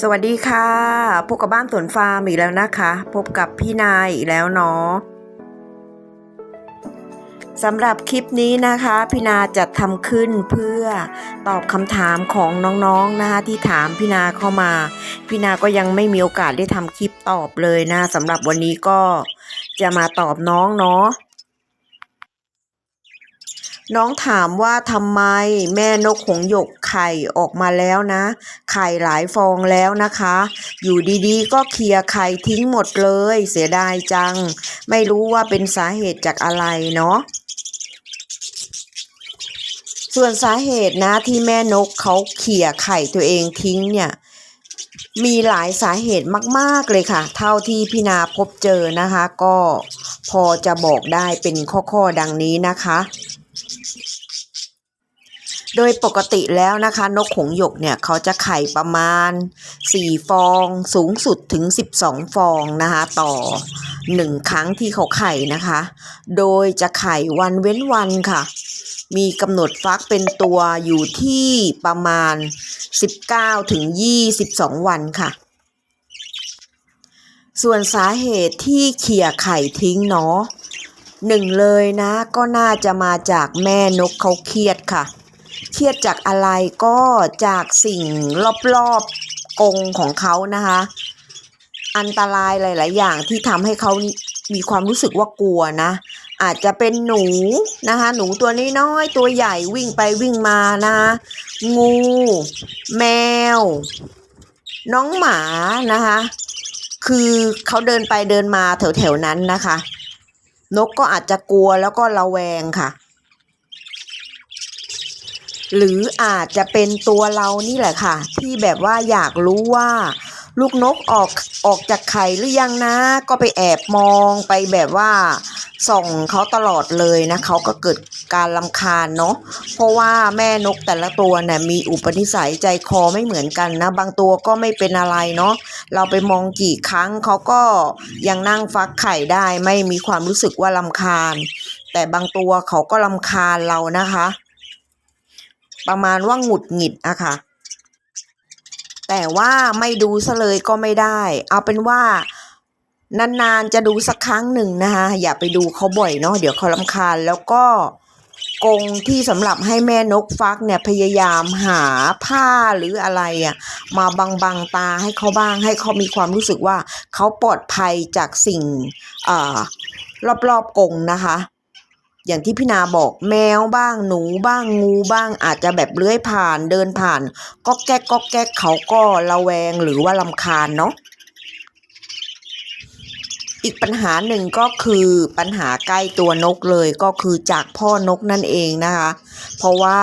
สวัสดีค่ะพบกับบ้านสวนฟาร์มอีกแล้วนะคะ พบกับพี่นายอีกแล้วเนาะสำหรับคลิปนี้นะคะพี่นาจะทำขึ้นเพื่อตอบคำถามของน้องๆนะคะที่ถามพี่นาเข้ามา พี่นาก็ยังไม่มีโอกาสได้ทำคลิปตอบเลยนะสำหรับวันนี้ก็จะมาตอบน้องเนาะ น้องถามว่าทำไมแม่นกหงหยกไข่ออกมาแล้วนะ ไข่หลายฟองแล้วนะคะ อยู่ดีๆ ก็เคลียร์ไข่ทิ้งหมดเลย เสียดายจัง ไม่รู้ว่าเป็นสาเหตุจากอะไรเนาะส่วนสาเหตุนะที่แม่นกเขาเขี่ยไข่ตัวเองทิ้งเนี่ยมีหลายสาเหตุมาก ๆ เลยค่ะ เท่าที่พี่นาพบเจอนะคะ ก็พอจะบอกได้เป็นข้อ ๆ ดังนี้นะคะ โดยปกติแล้วนะคะ นกหงหยกเนี่ยเขาจะไข่ประมาณ 4 ฟองสูงสุดถึง 12 ฟองนะคะ ต่อ 1 ครั้งที่เขาไข่นะคะ โดยจะไข่วันเว้นวันค่ะ มีกำหนดฟักเป็นตัวอยู่ที่ประมาณ 19ถึง22 วันค่ะ ส่วนสาเหตุที่เขี่ยไข่ทิ้งเนาะหนึ่งเลยนะก็น่าจะมาจากแม่นกเขาเครียดค่ะ เครียดจากอะไรก็จากสิ่งรอบๆกรงของเขานะคะ อันตรายหลาย ๆ อย่างที่ทำให้เขามีความรู้สึกว่ากลัวนะ อาจจะเป็นหนูนะคะ หนูตัวน้อยๆตัวใหญ่วิ่งไปวิ่งมานะงู แมว น้องหมานะคะ คือเขาเดินไปเดินมาแถวๆนั้นนะคะ นกก็อาจจะกลัวแล้วก็ระแวงค่ะ หรืออาจจะเป็นตัวเรานี่แหละค่ะ ที่แบบว่าอยากรู้ว่า ลูกนกออกออกจากไข่หรือยังนะ ก็ไปแอบมองไปแบบว่าส่องเขาตลอดเลยนะเขาก็เกิดการลำคาญเนาะเพราะว่าแม่นกแต่ละตัวเนี่ยมีอุปนิสัยใจคอไม่เหมือนกันนะ บางตัวก็ไม่เป็นอะไรเนาะเราไปมองกี่ครั้งเขาก็ยังนั่งฟักไข่ได้ไม่มีความรู้สึกว่าลำคาญ แต่บางตัวเขาก็ลำคาญเรานะคะ ประมาณว่าหงุดหงิดอะค่ะ แต่ว่าไม่ดูซะเลยก็ไม่ได้ เอาเป็นว่านานๆจะดูสักครั้งหนึ่งนะคะ อย่าไปดูเขาบ่อยเนาะเดี๋ยวเขาลำคาญแล้วก็กรงที่สำหรับให้แม่นกฟักเนี่ยพยายามหาผ้าหรืออะไรอะ่ะมาบังบังๆตาให้เขาบ้างให้เขามีความรู้สึกว่าเขาปลอดภัยจากสิ่งอ่ารอบๆกรงนะคะ อย่างที่พี่นาบอกแมวบ้างหนูบ้างงูบ้างอาจจะแบบเลื้อยผ่านเดินผ่านก็แก๊กก็แก๊กเขาก็ระแวงหรือว่าลำคาญเนาะอีกปัญหาหนึ่งก็คือปัญหาใกล้ตัวนกเลยก็คือจากพ่อนกนั่นเองนะคะ เพราะว่า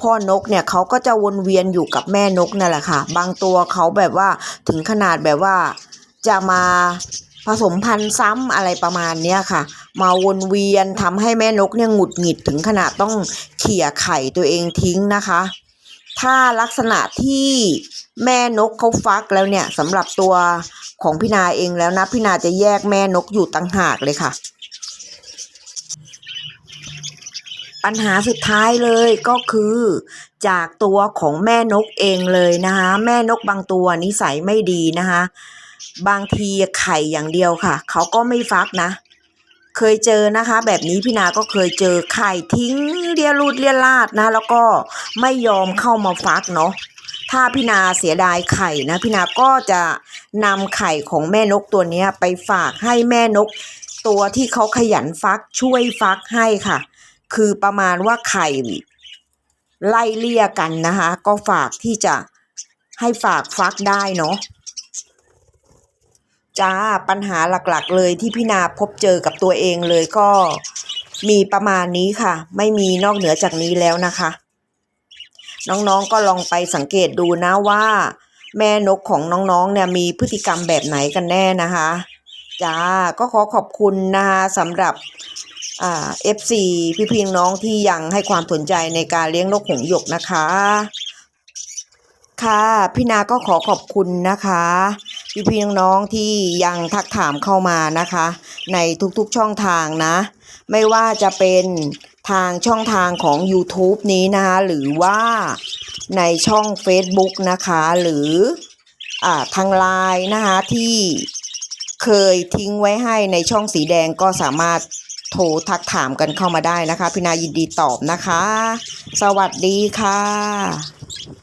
พ่อนกเนี่ยเขาก็จะวนเวียนอยู่กับแม่นกนั่นแหละค่ะ บางตัวเขาแบบว่าถึงขนาดแบบว่าจะมาผสมพันธุ์ซ้ำอะไรประมาณเนี้ยค่ะ มาวนเวียนทำให้แม่นกเนี่ยหงุดหงิดถึงขนาดต้องเขี่ยไข่ตัวเองทิ้งนะคะ ถ้าลักษณะที่แม่นกเขาฟักแล้วเนี่ยสำหรับตัวของพี่นาเองแล้วนะพี่นาจะแยกแม่นกอยู่ต่างหากเลยค่ะ ปัญหาสุดท้ายเลยก็คือจากตัวของแม่นกเองเลยนะคะ แม่นกบางตัวนิสัยไม่ดีนะคะ บางทีไข่อย่างเดียวค่ะ เขาก็ไม่ฟักนะ เคยเจอนะคะ แบบนี้พี่นาก็เคยเจอไข่ทิ้งเรียรูดเรียลาดนะ แล้วก็ไม่ยอมเข้ามาฟักเนาะถ้าพี่นาเสียดายไข่นะพี่นาก็จะนำไข่ของแม่นกตัวนี้ไปฝากให้แม่นก ตัวที่เขาขยันฟักช่วยฟักให้ค่ะ คือประมาณว่าไข่ไล่เลี่ยกันนะคะ ก็ฝากที่จะให้ฝากฟักได้เนาะ จ้าปัญหาหลักๆ เลยที่พี่นาพบเจอกับตัวเองเลยก็มีประมาณนี้ค่ะ ไม่มีนอกเหนือจากนี้แล้วนะคะ น้องๆก็ลองไปสังเกตดูนะว่า แม่นกของน้องๆเนี่ยมีพฤติกรรมแบบไหนกันแน่นะคะจ้าก็ขอขอบคุณนะคะสำหรับเอ่า FC พี่พี่น้องที่ยังให้ความสนใจในการเลี้ยงนกหงหยกนะคะ ค่ะ พี่นาก็ขอขอบคุณนะคะ พี่พี่น้องๆที่ยังทักถามเข้ามานะคะ ในทุกๆช่องทางนะ ไม่ว่าจะเป็นทางช่องทางของ YouTube นี้นะคะหรือว่าในช่อง Facebook นะคะ หรืออ่าทางไลน์นะคะที่เคยทิ้งไว้ให้ในช่องสีแดงก็สามารถโทรทักถามกันเข้ามาได้นะคะ พี่นายินดีตอบนะคะ สวัสดีค่ะ